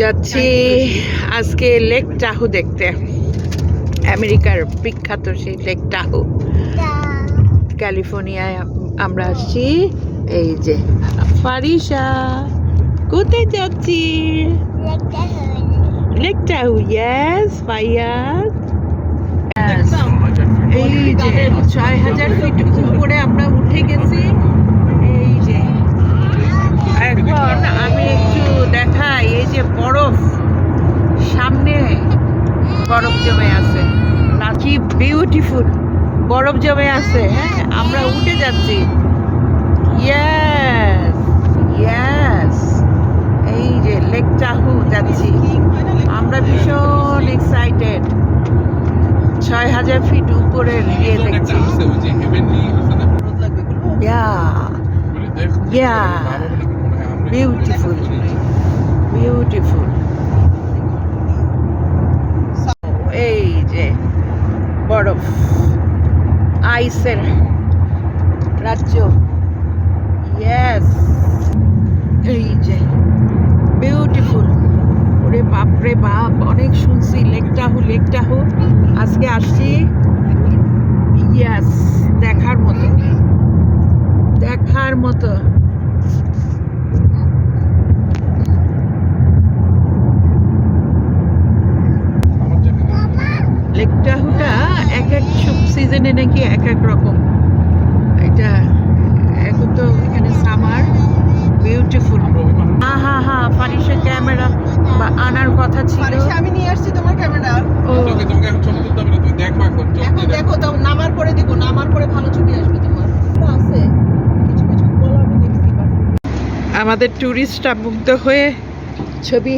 যাচ্ছি আজকে lake Tahoe দেখতে। আমেরিকার বিখ্যাত সেই লেক টাহু ক্যালিফোর্নিয়ায় আমরা আসছি। এই যে ফারিসা কোথায় যাচ্ছি? লেক টাহু ইয়েস ফাইয়াজ এই যে ছয় হাজার ফিট উপরে আমরা উঠে গেছি এই যে এখন আমি একটু দেখাই এই যে বরফ সামনে বরফ জমে আছে কি বিউটিফুল বরফ জমে আছে হ্যাঁ? আমরা উঠে যাচ্ছি। ইয়েস ইয়েস এই যে লেক টাহু যাচ্ছি। আমরা ভীষণ এক্সাইটেড ছয় হাজার ফিট উপরের ইয়ে দেখছি। ইয়া. বিউটিফুল বিউটিফুল এই যে বরফ আইসের রাজ্য। ইয়েস এই যে বিউটিফুল ওরে বাপ রে বাপ, অনেক শুনছি লেকটাহু লেকটাহু আজকে আসছি ইয়েস দেখার মতো। দেখার মতো। লেকটাহুটা এক এক সিজনে নাকি এক এক রকম। এটা এখন তো এখানে সামার বিউটিফুল হা হা হা ফারিসের ক্যামেরা বা আনার কথা ছিল। আমি নিয়ে আসছি তোমার ক্যামেরা ও। এখন দেখো তো নামার পরে দিব নামার পরে ভালো ছবি আসবে তোমার। আছে কিছু কিছু বলা আমি দেখছি আমাদের ট্যুরিস্টরা মুগ্ধ হয়ে ছবি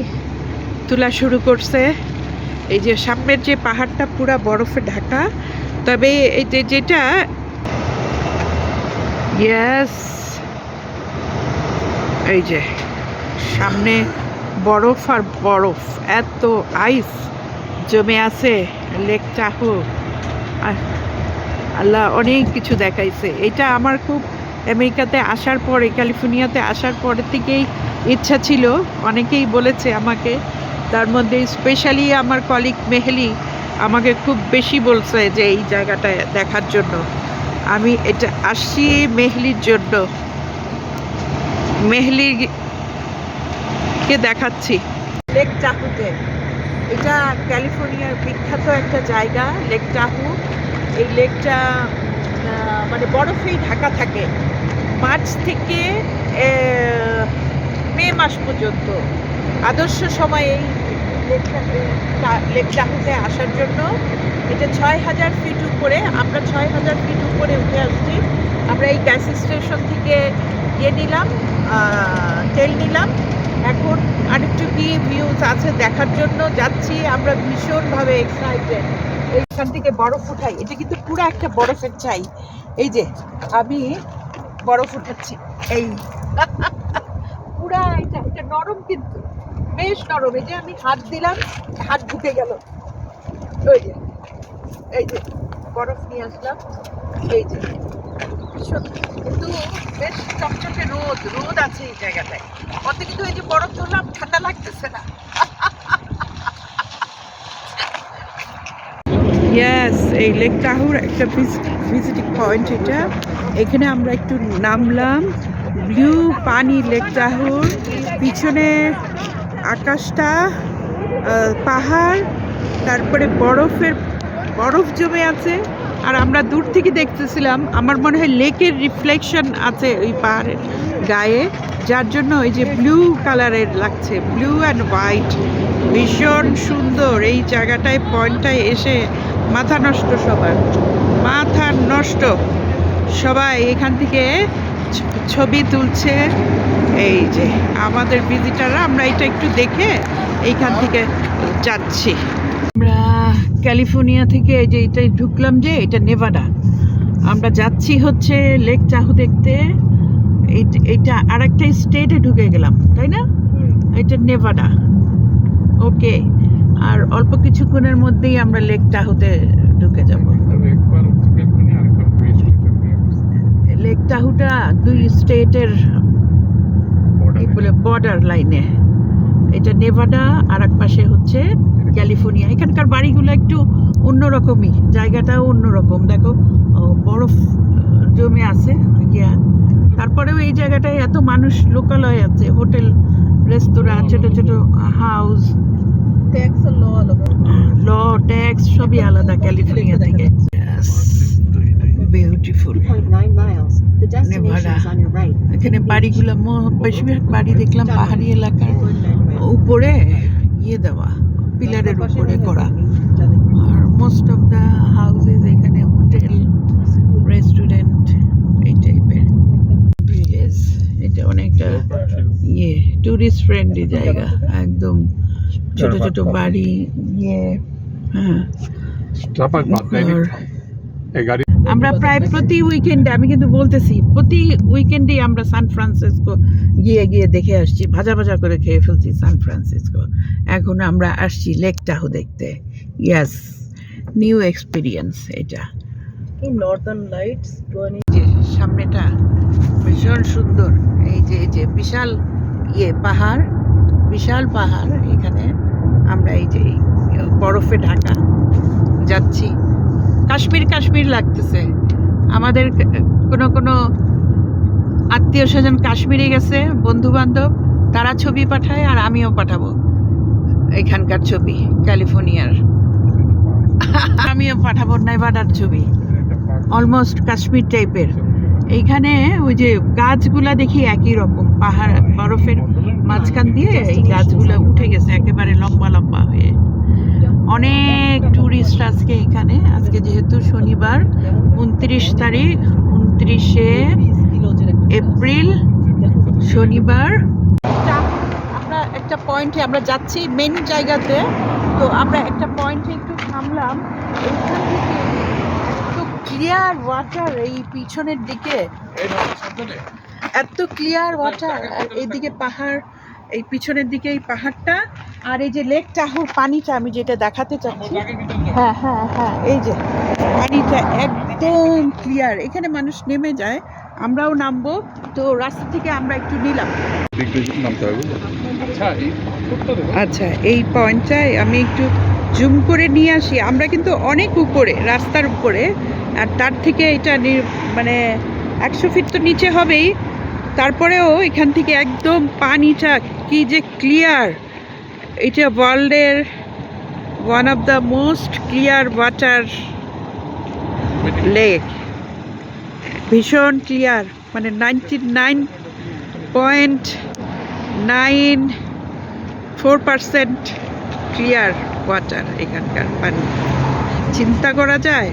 তোলা শুরু করছে। এই যে সামনের যে পাহাড়টা পুরা বরফে ঢাকা, তবে এই যে যেটা ইয়েস এই যে সামনে বরফ আর বরফ, এত আইস জমে আছে লেক চাহু আল্লাহ অনেক কিছু দেখাইছে। এটা আমার খুব আমেরিকাতে আসার পরে, ক্যালিফোর্নিয়াতে আসার পরে থেকেই ইচ্ছা ছিল। অনেকেই বলেছে আমাকে তার মধ্যে স্পেশালি আমার কলিগ মেহেলি আমাকে খুব বেশি বলছে যে এই জায়গাটা দেখার জন্য। আমি এটা আসছি মেহলির জন্য। মেহলিকে দেখাচ্ছি। লেক টাহুতে এটা ক্যালিফোর্নিয়ার বিখ্যাত একটা জায়গা লেক টাহু এই লেকটা মানে বরফেই ঢাকা থাকে। মার্চ থেকে মে মাস পর্যন্ত। আদর্শ সময় এই লেক টাহুতে আসার জন্য। এটা ছয় হাজার ফিট উপরে। আমরা ছয় হাজার ফিট উপরে উঠে আসছি। আমরা এই গ্যাস স্টেশন থেকে ইয়ে নিলাম তেল নিলাম। এখন আরেকটু কি ভিউজ আছে দেখার জন্য। যাচ্ছি আমরা ভীষণভাবে এক্সাইটেড এইখান থেকে বরফ উঠাই। এটা কিন্তু পুরো একটা বরফের চাই এই যে, আমি বরফ উঠাচ্ছি। এই। পুরা এটা এটা নরম কিন্তু। বেশ নরম, এই যে আমি হাত দিলাম, হাত ঢুকে গেল। ওই যে, এই যে, বরফ নিয়ে আসলাম, এই যে। কিন্তু বেশ চকচকে রোদ রোদ আছে এই জায়গাটায়। অত কিন্তু এই যে বরফ ধরলাম ঠান্ডা লাগতেছে না। ইয়েস এই লেক টাহুর একটা ভিজিটিং পয়েন্ট এটা। এখানে আমরা একটু নামলাম। ব্লু পানি লেক টাহুর পিছনে আকাশটা পাহাড়, তারপরে বরফের, বরফ জমে আছে। আর আমরা দূর থেকে দেখতেছিলাম, আমার মনে হয় লেকের রিফ্লেকশন আছে ওই পাহাড়ের গায়ে, যার জন্য ওই যে ব্লু কালারের লাগছে ব্লু অ্যান্ড হোয়াইট ভীষণ সুন্দর এই জায়গাটায়, পয়েন্টটায় এসে মাথা নষ্ট সবার, মাথা নষ্ট। সবাই এখান থেকে ছবি তুলছে। এই যে আমাদের ভিজিটাররা আমরা এটা একটু দেখে এইখান থেকে যাচ্ছি। আমরা ক্যালিফোর্নিয়া থেকে এই যে এটাই ঢুকলাম যে এটা নেভাডা। আমরা যাচ্ছি হচ্ছে লেক চাহু দেখতে। এটা আর একটা স্টেটে ঢুকে গেলাম তাই না? এটা নেভাডা। ওকে আর অল্প কিছুক্ষণের মধ্যেই আমরা লেক টাহুতে ঢুকে যাব। লেক টাহুটা দুই স্টেটের বলে বর্ডার লাইনে এটা নেভাডা আর এক পাশে হচ্ছে ক্যালিফোর্নিয়া এখানকার বাড়িগুলো একটু অন্যরকমই জায়গাটাও অন্যরকম। দেখো ও, বরফ জমে আছে ইয়া। তারপরেও এই জায়গাটায় এত মানুষ লোকালয় আছে হোটেল রেস্তোরাঁ ছোট ছোট হাউস ট্যাক্স ল আলাদা। ল ট্যাক্স সবই আলাদা ক্যালিফোর্নিয়া থেকে। Beautiful 2.9 miles. The destination is on your right. এখানে বাড়িগুলো ম- বেশিরভাগ বাড়ি দেখলাম পাহাড়ি এলাকার উপরে ইয়ে দেওয়া পিলারের উপরে করা। আর মোস্ট অফ দ্য হাউসেস এখানে হোটেল রেস্টুরেন্ট এই টাইপের ভিলেজ এটা অনেকটা ইয়ে টুরিস্ট ফ্রেন্ডলি জায়গা একদম ছোট ছোট বাড়ি ইয়ে হ্যাঁ। Dapat আমরা প্রায় প্রতি উইকেন্ডে আমি কিন্তু বলতেছি প্রতি উইকেন্ডেই আমরা সান ফ্রান্সিসকো গিয়ে গিয়ে দেখে আসছি ভাজা ভাজা করে খেয়ে ফেলছি সান ফ্রান্সিসকো এখন আমরা আসছি লেক টাহু দেখতে। ইয়াস নিউ এক্সপিরিয়েন্স এটা। নর্দার্ন লাইটস যে সামনেটা ভীষণ সুন্দর। এই যে এই যে বিশাল ইয়ে পাহাড় বিশাল পাহাড় এখানে। আমরা এই যে বরফে ঢাকা যাচ্ছি। কাশ্মীর কাশ্মীর লাগতেছে। আমাদের কোনো কোনো আত্মীয় স্বজন কাশ্মীরে গেছে বন্ধু বান্ধব তারা ছবি পাঠায় আর আমিও পাঠাবো। এখানকার ছবি ক্যালিফোর্নিয়ার। আমিও পাঠাবো নেভাডার ছবি। অলমোস্ট কাশ্মীর টাইপের এইখানে ওই যে গাছগুলা দেখি একই রকম পাহাড় বরফের মাঝখান দিয়ে এই গাছগুলো উঠে গেছে একেবারে লম্বা লম্বা হয়ে। অনেক টুরিস্ট আজকে এখানে। আজকে যেহেতু শনিবার, উনত্রিশ তারিখ, উনত্রিশে এপ্রিল, শনিবার। আমরা একটা পয়েন্টে আমরা যাচ্ছি মেন জায়গাতে। তো আমরা একটা পয়েন্টে একটু থামলাম। এইখান থেকে এত ক্লিয়ার ওয়াটার এই পিছনের দিকে। এত ক্লিয়ার ওয়াটার আর এইদিকে পাহাড়, এই পিছনের দিকে এই পাহাড়টা। আর এই যে লেক টাহুর পানিটা আমি যেটা দেখাতে চাচ্ছি হ্যাঁ হ্যাঁ হ্যাঁ এই যে পানিটা একদম ক্লিয়ার এখানে মানুষ নেমে যায় আমরাও নামবো তো রাস্তা থেকে আমরা একটু নিলাম। আচ্ছা এই পয়েন্টটায় আমি একটু জুম করে নিয়ে আসি। আমরা কিন্তু অনেক উপরে রাস্তার উপরে আর তার থেকে এটা মানে একশো ফিট তো নিচে হবেই। তারপরেও এখান থেকে একদম পানিটা কি যে ক্লিয়ার এটা ওয়ার্ল্ডের one of the most clear water lake ভীষণ ক্লিয়ার মানে ninety nine point nine four percent clear water এখানকার। পানি চিন্তা করা যায়?